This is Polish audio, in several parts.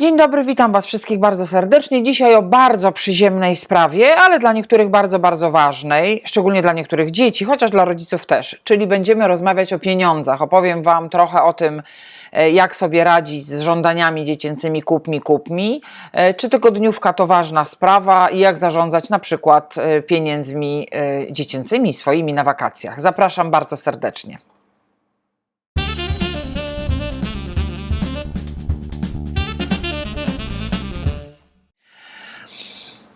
Dzień dobry, witam Was wszystkich bardzo serdecznie. Dzisiaj o bardzo przyziemnej sprawie, ale dla niektórych bardzo, bardzo ważnej, szczególnie dla niektórych dzieci, chociaż dla rodziców też. Czyli będziemy rozmawiać o pieniądzach. Opowiem Wam trochę o tym, e, jak sobie radzić z żądaniami dziecięcymi kup mi, kup mi. E, Czy tygodniówka to ważna sprawa i jak zarządzać na przykład e, pieniędzmi dziecięcymi swoimi na wakacjach. Zapraszam bardzo serdecznie.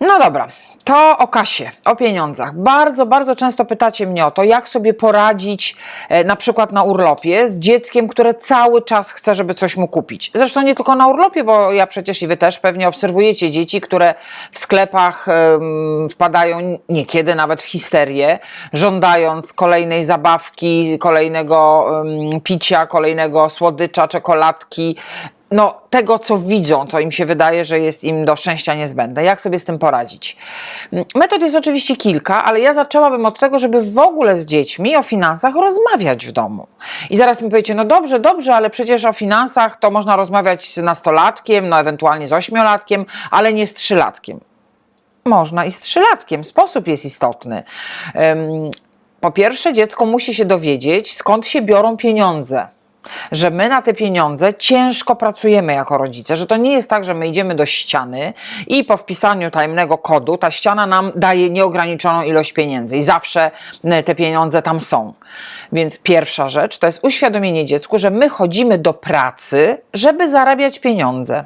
No dobra, to o kasie, o pieniądzach. Bardzo, bardzo często pytacie mnie o to, jak sobie poradzić e, na przykład na urlopie z dzieckiem, które cały czas chce, żeby coś mu kupić. Zresztą nie tylko na urlopie, bo ja przecież i wy też pewnie obserwujecie dzieci, które w sklepach wpadają niekiedy nawet w histerię, żądając kolejnej zabawki, kolejnego picia, kolejnego słodycza, czekoladki no, tego, co widzą, co im się wydaje, że jest im do szczęścia niezbędne. Jak sobie z tym poradzić? Metod jest oczywiście kilka, ale ja zaczęłabym od tego, żeby w ogóle z dziećmi o finansach rozmawiać w domu. I zaraz mi powiecie, no dobrze, dobrze, ale przecież o finansach to można rozmawiać z nastolatkiem, no ewentualnie z ośmiolatkiem, ale nie z trzylatkiem. Można i z trzylatkiem. Sposób jest istotny. Po pierwsze, dziecko musi się dowiedzieć, skąd się biorą pieniądze że my na te pieniądze ciężko pracujemy jako rodzice, że to nie jest tak, że my idziemy do ściany i po wpisaniu tajemnego kodu ta ściana nam daje nieograniczoną ilość pieniędzy i zawsze te pieniądze tam są. Więc pierwsza rzecz to jest uświadomienie dziecku, że my chodzimy do pracy, żeby zarabiać pieniądze.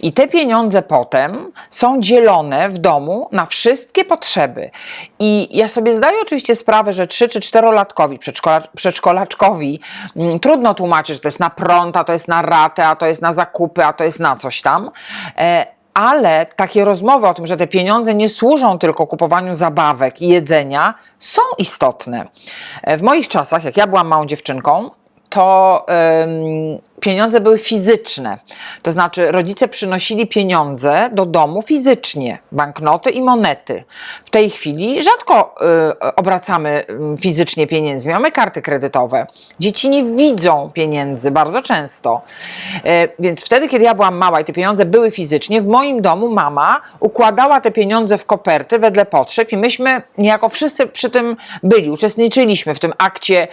I te pieniądze potem są dzielone w domu na wszystkie potrzeby. I ja sobie zdaję oczywiście sprawę, że 3 czy 4-latkowi, przedszkola, przedszkolaczkowi mm, trudno tłumaczyć, że to jest na prąd, a to jest na ratę, a to jest na zakupy, a to jest na coś tam. E, ale takie rozmowy o tym, że te pieniądze nie służą tylko kupowaniu zabawek i jedzenia, są istotne. E, W moich czasach, jak ja byłam małą dziewczynką, to pieniądze były fizyczne. To znaczy, rodzice przynosili pieniądze do domu fizycznie, banknoty i monety. W tej chwili rzadko y, obracamy fizycznie pieniędzmi, mamy karty kredytowe. Dzieci nie widzą pieniędzy bardzo często. Y, więc wtedy, kiedy ja byłam mała i te pieniądze były fizycznie, w moim domu mama układała te pieniądze w koperty wedle potrzeb i myśmy niejako wszyscy przy tym byli, uczestniczyliśmy w tym akcie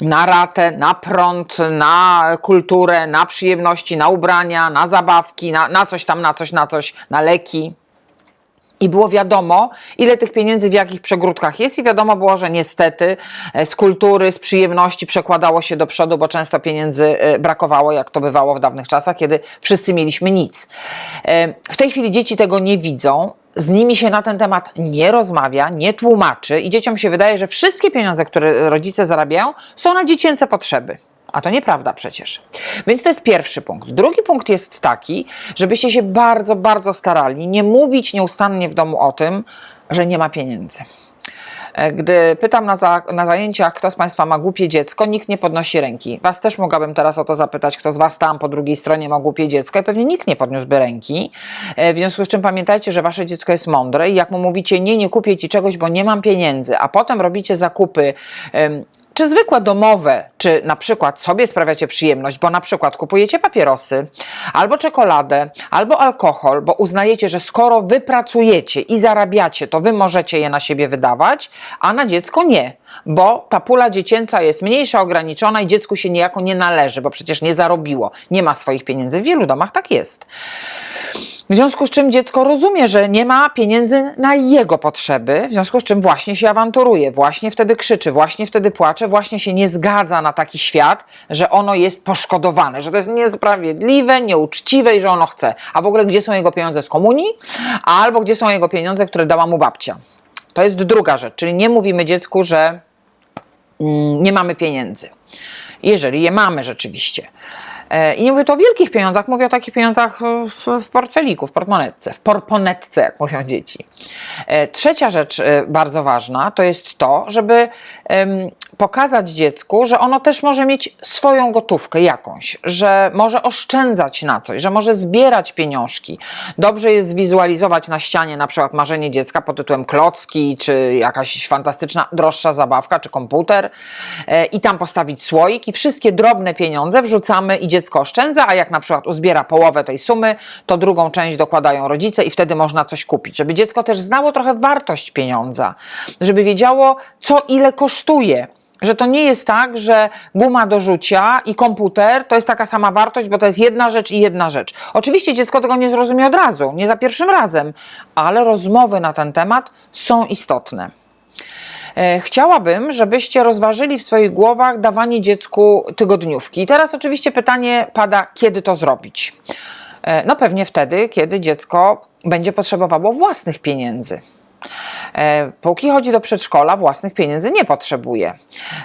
na ratę, na prąd, na kulturę, na przyjemności, na ubrania, na zabawki, na, na coś tam, na coś, na coś, na leki. I było wiadomo, ile tych pieniędzy w jakich przegródkach jest, i wiadomo było, że niestety e, z kultury, z przyjemności przekładało się do przodu, bo często pieniędzy e, brakowało, jak to bywało w dawnych czasach, kiedy wszyscy mieliśmy nic. E, W tej chwili dzieci tego nie widzą, z nimi się na ten temat nie rozmawia, nie tłumaczy, i dzieciom się wydaje, że wszystkie pieniądze, które rodzice zarabiają, są na dziecięce potrzeby. A to nieprawda przecież. Więc to jest pierwszy punkt. Drugi punkt jest taki, żebyście się bardzo, bardzo starali nie mówić nieustannie w domu o tym, że nie ma pieniędzy. E, Gdy pytam na, za, na zajęciach, kto z Państwa ma głupie dziecko, nikt nie podnosi ręki. Was też mogłabym teraz o to zapytać, kto z Was tam po drugiej stronie ma głupie dziecko i pewnie nikt nie podniósłby ręki. E, W związku z czym pamiętajcie, że Wasze dziecko jest mądre i jak mu mówicie, nie, nie kupię Ci czegoś, bo nie mam pieniędzy, a potem robicie zakupy czy zwykłe domowe, czy na przykład sobie sprawiacie przyjemność, bo na przykład kupujecie papierosy, albo czekoladę, albo alkohol, bo uznajecie, że skoro wy pracujecie i zarabiacie, to wy możecie je na siebie wydawać, a na dziecko nie, bo ta pula dziecięca jest mniejsza, ograniczona i dziecku się niejako nie należy, bo przecież nie zarobiło, nie ma swoich pieniędzy. W wielu domach tak jest. W związku z czym dziecko rozumie, że nie ma pieniędzy na jego potrzeby, w związku z czym właśnie się awanturuje, właśnie wtedy krzyczy, właśnie wtedy płacze, właśnie się nie zgadza na taki świat, że ono jest poszkodowane, że to jest niesprawiedliwe, nieuczciwe i że ono chce. A w ogóle gdzie są jego pieniądze z komunii, albo gdzie są jego pieniądze, które dała mu babcia. To jest druga rzecz, czyli nie mówimy dziecku, że mm, nie mamy pieniędzy. Jeżeli je mamy rzeczywiście. E, I nie mówię tu o wielkich pieniądzach, mówię o takich pieniądzach w, w portfeliku, w portmonetce, w portmonetce, jak mówią dzieci. E, Trzecia rzecz e, bardzo ważna to jest to, żeby pokazać dziecku, że ono też może mieć swoją gotówkę jakąś, że może oszczędzać na coś, że może zbierać pieniążki. Dobrze jest zwizualizować na ścianie na przykład marzenie dziecka pod tytułem klocki, czy jakaś fantastyczna, droższa zabawka, czy komputer i tam postawić słoik i wszystkie drobne pieniądze wrzucamy i dziecko dziecko oszczędza, a jak na przykład uzbiera połowę tej sumy, to drugą część dokładają rodzice i wtedy można coś kupić. Żeby dziecko też znało trochę wartość pieniądza, żeby wiedziało, co ile kosztuje. Że to nie jest tak, że guma do rzucia i komputer to jest taka sama wartość, bo to jest jedna rzecz i jedna rzecz. Oczywiście dziecko tego nie zrozumie od razu, nie za pierwszym razem, ale rozmowy na ten temat są istotne. E, Chciałabym, żebyście rozważyli w swoich głowach dawanie dziecku tygodniówki. I teraz oczywiście pytanie pada, kiedy to zrobić? E, No pewnie wtedy, kiedy dziecko będzie potrzebowało własnych pieniędzy. E, Póki chodzi do przedszkola, własnych pieniędzy nie potrzebuje.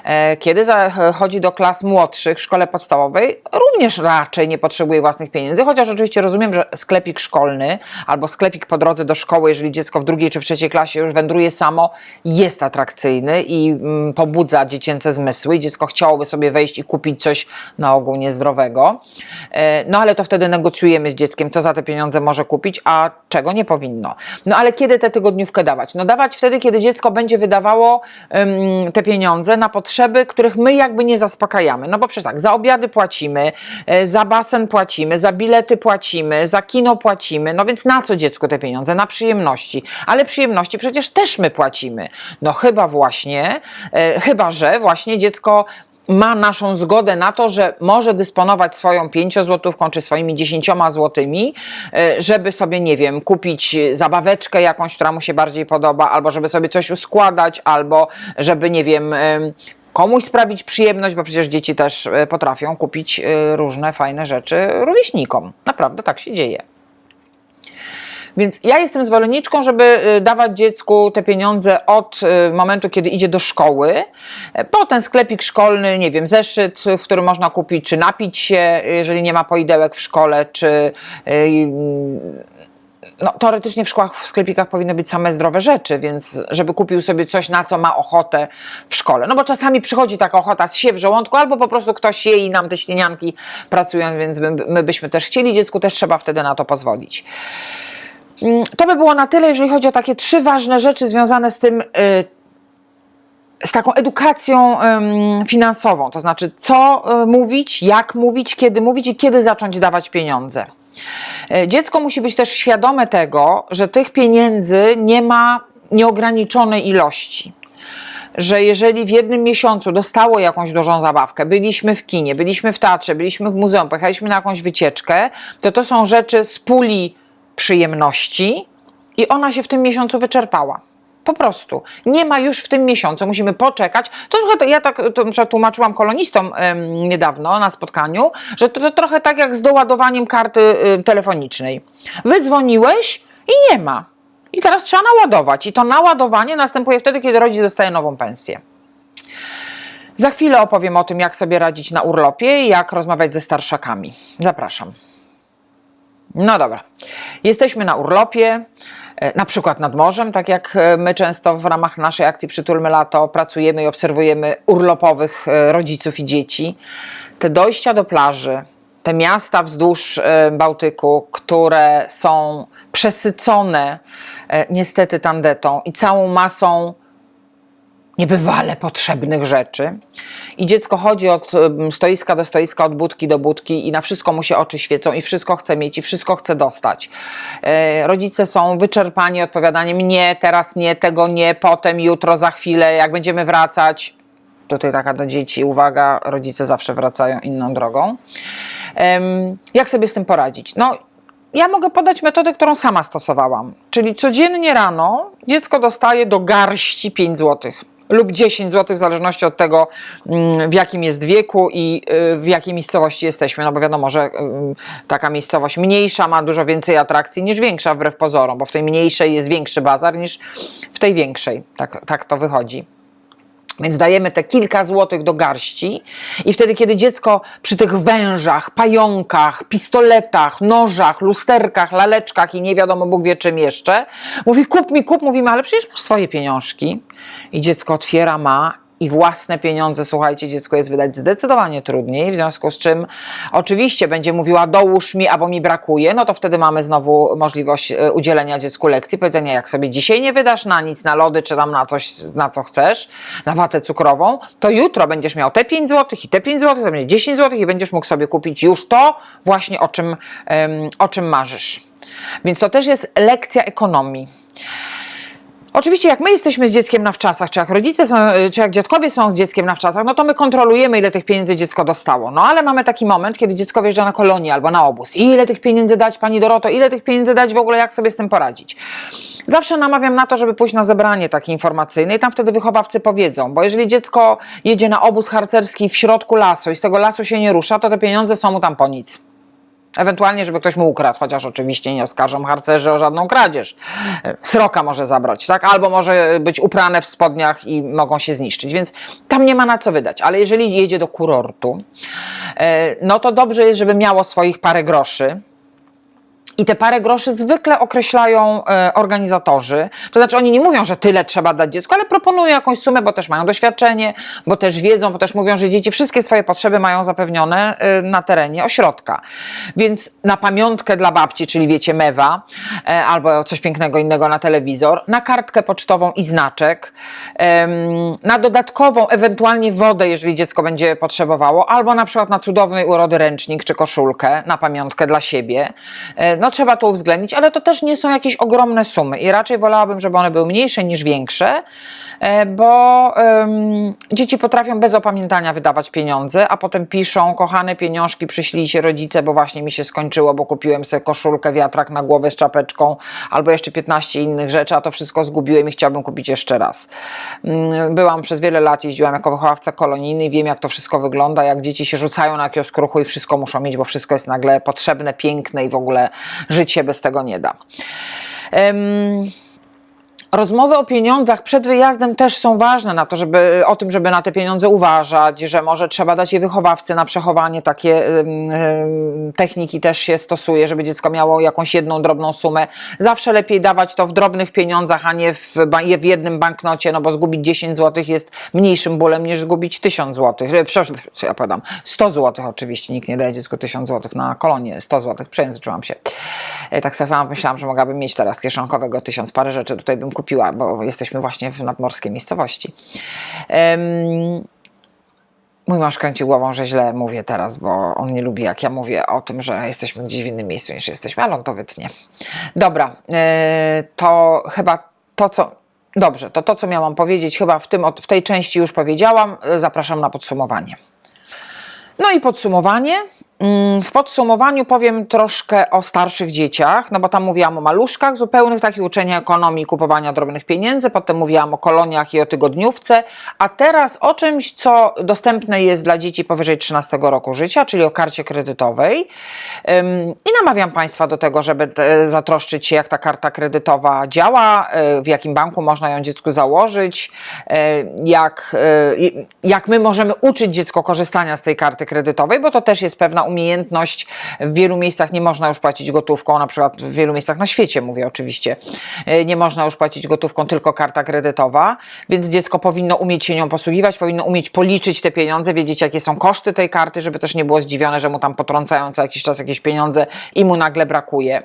E, Kiedy za- chodzi do klas młodszych w szkole podstawowej, również raczej nie potrzebuje własnych pieniędzy, chociaż oczywiście rozumiem, że sklepik szkolny albo sklepik po drodze do szkoły, jeżeli dziecko w drugiej czy w trzeciej klasie już wędruje samo, jest atrakcyjny i mm, pobudza dziecięce zmysły i dziecko chciałoby sobie wejść i kupić coś na ogół niezdrowego. E, No ale to wtedy negocjujemy z dzieckiem, co za te pieniądze może kupić, a czego nie powinno. No ale kiedy tę tygodniówkę dawać? No dawać wtedy, kiedy dziecko będzie wydawało em, te pieniądze na potrzeby, których my jakby nie zaspokajamy. No bo przecież tak, za obiady płacimy, e, za basen płacimy, za bilety płacimy, za kino płacimy. No więc na co dziecku te pieniądze? Na przyjemności. Ale przyjemności przecież też my płacimy. No chyba właśnie, e, chyba że właśnie dziecko ma naszą zgodę na to, że może dysponować swoją pięciozłotówką czy swoimi dziesięcioma złotymi, e, żeby sobie, nie wiem, kupić zabaweczkę jakąś, która mu się bardziej podoba, albo żeby sobie coś uskładać, albo żeby, nie wiem, em, komuś sprawić przyjemność, bo przecież dzieci też e, potrafią kupić e, różne fajne rzeczy rówieśnikom. Naprawdę tak się dzieje. Więc ja jestem zwolenniczką, żeby y, dawać dziecku te pieniądze od y, momentu, kiedy idzie do szkoły. E, Potem sklepik szkolny, nie wiem, zeszyt, w którym można kupić, czy napić się, jeżeli nie ma poidełek w szkole, czy y, no, teoretycznie w szkołach, w sklepikach powinny być same zdrowe rzeczy, więc żeby kupił sobie coś, na co ma ochotę w szkole. No bo czasami przychodzi taka ochota z się w żołądku, albo po prostu ktoś je i nam te śnienianki pracują, więc my, my byśmy też chcieli, dziecku też trzeba wtedy na to pozwolić. Mm, To by było na tyle, jeżeli chodzi o takie trzy ważne rzeczy związane z tym, y, z taką edukacją finansową, to znaczy co y, mówić, jak mówić, kiedy mówić i kiedy zacząć dawać pieniądze. Y, Dziecko musi być też świadome tego, że tych pieniędzy nie ma nieograniczonej ilości że jeżeli w jednym miesiącu dostało jakąś dużą zabawkę, byliśmy w kinie, byliśmy w teatrze, byliśmy w muzeum, pojechaliśmy na jakąś wycieczkę, to to są rzeczy z puli przyjemności i ona się w tym miesiącu wyczerpała. Po prostu. Nie ma już w tym miesiącu, musimy poczekać. To trochę, to ja tak to, tłumaczyłam kolonistom em, niedawno na spotkaniu, że to, to trochę tak jak z doładowaniem karty y, telefonicznej. Wydzwoniłeś i nie ma. I teraz trzeba naładować. I to naładowanie następuje wtedy, kiedy rodzic dostaje nową pensję. Za chwilę opowiem o tym, jak sobie radzić na urlopie i jak rozmawiać ze starszakami. Zapraszam. No dobra. Jesteśmy na urlopie, e, na przykład nad morzem, tak jak e, my często w ramach naszej akcji Przytulmy Lato pracujemy i obserwujemy urlopowych e, rodziców i dzieci. Te dojścia do plaży, te miasta wzdłuż Bałtyku, które są przesycone niestety tandetą i całą masą niebywale potrzebnych rzeczy. I dziecko chodzi od stoiska do stoiska, od budki do budki i na wszystko mu się oczy świecą i wszystko chce mieć i wszystko chce dostać. E, rodzice są wyczerpani odpowiadaniem nie, teraz nie, tego nie, potem, jutro, za chwilę, jak będziemy wracać. Tutaj taka do dzieci, uwaga, rodzice zawsze wracają inną drogą. Jak sobie z tym poradzić? No, ja mogę podać metodę, którą sama stosowałam. Czyli codziennie rano dziecko dostaje do garści 5 zł lub 10 zł, w zależności od tego, mm, w jakim jest wieku i y, w jakiej miejscowości jesteśmy. No bo wiadomo, że ym, taka miejscowość mniejsza ma dużo więcej atrakcji niż większa, wbrew pozorom, bo w tej mniejszej jest większy bazar niż w tej większej. Tak, tak to wychodzi. Więc dajemy te kilka złotych do garści i wtedy, kiedy dziecko przy tych wężach, pająkach, pistoletach, nożach, lusterkach, laleczkach i nie wiadomo Bóg wie czym jeszcze, mówi kup mi, kup, mówimy, ale przecież masz swoje pieniążki. I dziecko otwiera, ma i własne pieniądze, słuchajcie, dziecku jest wydać zdecydowanie trudniej, w związku z czym oczywiście będzie mówiła dołóż mi, albo mi brakuje, no to wtedy mamy znowu możliwość e, udzielenia dziecku lekcji, powiedzenia jak sobie dzisiaj nie wydasz na nic, na lody czy tam na coś, na co chcesz, na watę cukrową, to jutro będziesz miał te 5 zł i te 5 zł, to będzie 10 zł i będziesz mógł sobie kupić już to właśnie o czym, o czym marzysz. Więc to też jest lekcja ekonomii. Oczywiście, jak my jesteśmy z dzieckiem na wczasach, czy jak rodzice są, czy jak dziadkowie są z dzieckiem na wczasach, no to my kontrolujemy, ile tych pieniędzy dziecko dostało. No ale mamy taki moment, kiedy dziecko wjeżdża na kolonię albo na obóz. Ile tych pieniędzy dać, pani Doroto, ile tych pieniędzy dać w ogóle, jak sobie z tym poradzić? Zawsze namawiam na to, żeby pójść na zebranie takie informacyjne i tam wtedy wychowawcy powiedzą, bo jeżeli dziecko jedzie na obóz harcerski w środku lasu i z tego lasu się nie rusza, to te pieniądze są mu tam po nic. Ewentualnie, żeby ktoś mu ukradł, chociaż oczywiście nie oskarżą harcerzy o żadną kradzież. Sroka może zabrać, tak? Albo może być uprane w spodniach i mogą się zniszczyć, więc tam nie ma na co wydać. Ale jeżeli jedzie do kurortu, e, no to dobrze jest, żeby miało swoich parę groszy. I te parę groszy zwykle określają e, organizatorzy. To znaczy, oni nie mówią, że tyle trzeba dać dziecku, ale proponują jakąś sumę, bo też mają doświadczenie, bo też wiedzą, bo też mówią, że dzieci wszystkie swoje potrzeby mają zapewnione e, na terenie ośrodka. Więc na pamiątkę dla babci, czyli wiecie, mewa, e, albo coś pięknego innego na telewizor, na kartkę pocztową i znaczek, em, na dodatkową, ewentualnie wodę, jeżeli dziecko będzie potrzebowało, albo na przykład na cudownej urody ręcznik czy koszulkę na pamiątkę dla siebie. E, No trzeba to uwzględnić, ale to też nie są jakieś ogromne sumy i raczej wolałabym, żeby one były mniejsze niż większe, e, bo em, dzieci potrafią bez opamiętania wydawać pieniądze, a potem piszą, kochane pieniążki przyślijcie rodzice, bo właśnie mi się skończyło, bo kupiłem sobie koszulkę, wiatrak na głowę z czapeczką, albo jeszcze 15 innych rzeczy, a to wszystko zgubiłem i chciałbym kupić jeszcze raz. Mm, Byłam przez wiele lat, jeździłam jako wychowawca kolonijny wiem, jak to wszystko wygląda, jak dzieci się rzucają na kiosk ruchu i wszystko muszą mieć, bo wszystko jest nagle potrzebne, piękne i w ogóle życie bez tego nie da. Em, Rozmowy o pieniądzach przed wyjazdem też są ważne na to, żeby o tym, żeby na te pieniądze uważać, że może trzeba dać je wychowawcy na przechowanie. Takie techniki też się stosuje, żeby dziecko miało jakąś jedną drobną sumę. Zawsze lepiej dawać to w drobnych pieniądzach, a nie w, w jednym banknocie, no bo zgubić 10 zł jest mniejszym bólem niż zgubić 1000 zł. E, Przepraszam, co ja podam? 100 zł oczywiście. Nikt nie daje dziecku 1000 zł na kolonię. 100 zł. Przejęzyczyłam się. E, Tak sama myślałam, że mogłabym mieć teraz kieszonkowego tysiąc parę rzeczy tutaj bym kupiła, bo jesteśmy właśnie w nadmorskiej miejscowości. Em, Mój mąż kręci głową, że źle mówię teraz, bo on nie lubi, jak ja mówię o tym, że jesteśmy gdzieś w innym miejscu niż jesteśmy, ale on to wytnie. Dobra, e, to chyba to, co. Dobrze, to to, co miałam powiedzieć, chyba w, tym, w tej części już powiedziałam. E, Zapraszam na podsumowanie. No i podsumowanie. Mm, W podsumowaniu powiem troszkę o starszych dzieciach, no bo tam mówiłam o maluszkach zupełnych, takich uczenia ekonomii, kupowania drobnych pieniędzy, potem mówiłam o koloniach i o tygodniówce, a teraz o czymś, co dostępne jest dla dzieci powyżej 13 roku życia, czyli o karcie kredytowej. I namawiam Państwa do tego, żeby zatroszczyć się, jak ta karta kredytowa działa, y, w jakim banku można ją dziecku założyć, y, jak, y, jak my możemy uczyć dziecko korzystania z tej karty kredytowej, bo to też jest pewna umiejętność. W wielu miejscach nie można już płacić gotówką, na przykład w wielu miejscach na świecie, mówię oczywiście, y, nie można już płacić gotówką, tylko karta kredytowa, więc dziecko powinno umieć się nią posługiwać, powinno umieć policzyć te pieniądze, wiedzieć jakie są koszty tej karty, żeby też nie było zdziwione, że mu tam potrącają co jakiś czas jakieś pieniądze i mu nagle brakuje.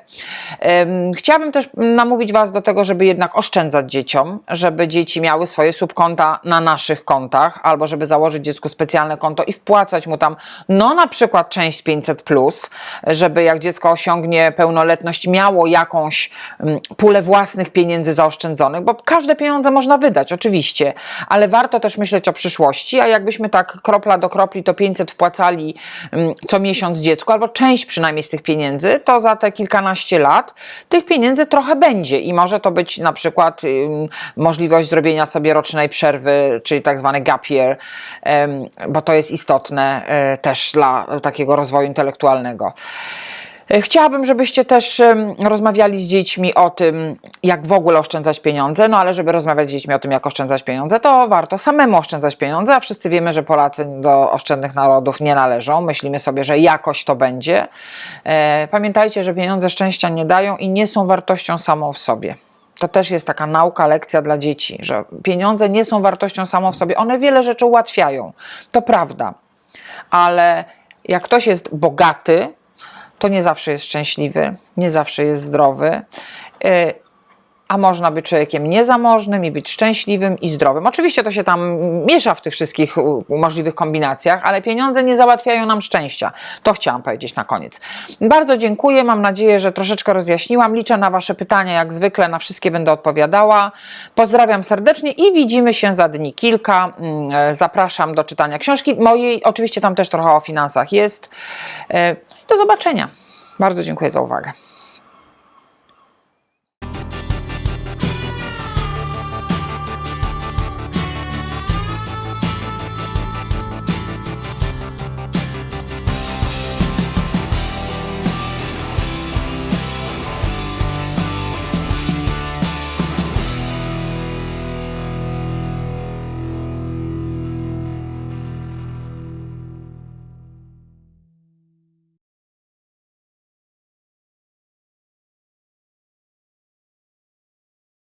Ym, Chciałabym też namówić Was do tego, żeby jednak oszczędzać dzieciom, żeby dzieci miały swoje subkonta na naszych kontach, albo żeby założyć dziecku specjalne konto i wpłacać mu tam, no na przykład część 500, plus, żeby jak dziecko osiągnie pełnoletność, miało jakąś mm, pulę własnych pieniędzy zaoszczędzonych, bo każde pieniądze można wydać, oczywiście, ale warto też myśleć o przyszłości, a jakbyśmy tak kropla do kropli to 500 wpłacali mm, co miesiąc dziecku, albo część przynajmniej z tych pieniędzy, to za te kilkanaście lat tych pieniędzy trochę będzie i może to być na przykład możliwość zrobienia sobie rocznej przerwy, czyli tak zwany gap year, bo to jest istotne e, też dla takiego rozwoju intelektualnego. E, Chciałabym, żebyście też rozmawiali z dziećmi o tym, jak w ogóle oszczędzać pieniądze, no ale żeby rozmawiać z dziećmi o tym, jak oszczędzać pieniądze, to warto samemu oszczędzać pieniądze, a wszyscy wiemy, że Polacy do oszczędnych narodów nie należą. Myślimy sobie, że jakoś to będzie. E, Pamiętajcie, że pieniądze szczęścia nie dają i nie są wartością samą w sobie. To też jest taka nauka, lekcja dla dzieci, że pieniądze nie są wartością samą w sobie. One wiele rzeczy ułatwiają. To prawda. Ale jak ktoś jest bogaty, to nie zawsze jest szczęśliwy, nie zawsze jest zdrowy. A można być człowiekiem niezamożnym i być szczęśliwym i zdrowym. Oczywiście to się tam miesza w tych wszystkich możliwych kombinacjach, ale pieniądze nie załatwiają nam szczęścia. To chciałam powiedzieć na koniec. Bardzo dziękuję, mam nadzieję, że troszeczkę rozjaśniłam. Liczę na Wasze pytania, jak zwykle, na wszystkie będę odpowiadała. Pozdrawiam serdecznie i widzimy się za dni kilka. Mm, Zapraszam do czytania książki mojej, oczywiście tam też trochę o finansach jest. E, Do zobaczenia. Bardzo dziękuję za uwagę.